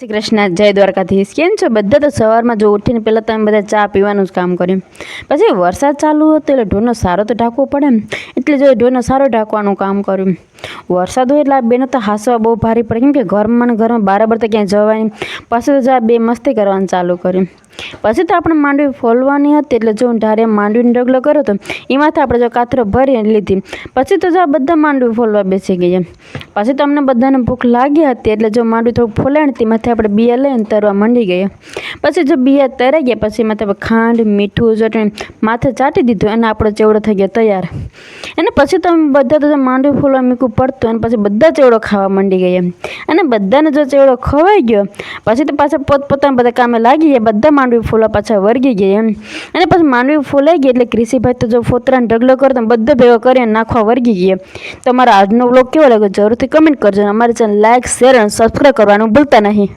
શ્રી કૃષ્ણ, જય દ્વારકાધીશ. કેમ છો? બધા તો સવારમાં જો ઉઠીને પહેલાં તમે બધા ચા પીવાનું જ કામ કર્યું. પછી વરસાદ ચાલુ હતો એટલે ઢોરનો સારો તો ઢાંકવો પડે એટલે જો ઢોરને સારો ઢાંકવાનું કામ કર્યું. વરસાદ હોય એટલે આ બેનો તો હાસવા બહુ ભારે પડે. કેમ કે ઘરમાં ને ઘરમાં બરાબર તો ક્યાંય જવાની પછી તો જા બે મસ્તી કરવાનું ચાલુ કર્યું. પછી તો આપણે માંડવી ફોલવાની હતી એટલે જો ઢારે માંડવીનો ઢગલો કર્યો હતો એમાંથી આપણે જો કાતરો ભરી લીધી. પછી તો જો આ બધા માંડવી ફોલવા બેસી ગયા. પછી તો અમને બધાને ભૂખ લાગી હતી એટલે જો માંડવી થોડુંક ફોલાય ને તેમાંથી આપણે બિયા લઈને તરવા માંડી ગયા. પછી જો બિયા તરાઈ ગયા, પછી એમાં ખાંડ, મીઠું ચટણી માથે ચાટી દીધું અને આપણો ચેવડો થઈ ગયો તૈયાર. અને પછી તો બધા તો માંડવી ફૂલો મૂકવું પડતું અને પછી બધા ચેવડો ખાવા માંડી ગયા અને બધાને જો ચેવડો ખવાઈ ગયો, પછી તો પાછા પોતપોતાના બધા કામે લાગી ગયા, બધા માંડવી ફૂલો પાછા વર્ગી ગયા એમ. અને પછી માંડવી ફૂલાઈ ગઈ એટલે ક્રિષિભાઈ તો જો ફોતરાને ઢગલો કરતો બધો ભેગો કરીને નાખવા વર્ગી ગયા તો અમારા આજનો બ્લોગ કેવો લાગ્યો જરૂરથી કમેન્ટ કરજો અમારી ચેનલ લાઇક શેર અને સબસ્ક્રાઈબ કરવાનું ભૂલતા નહીં.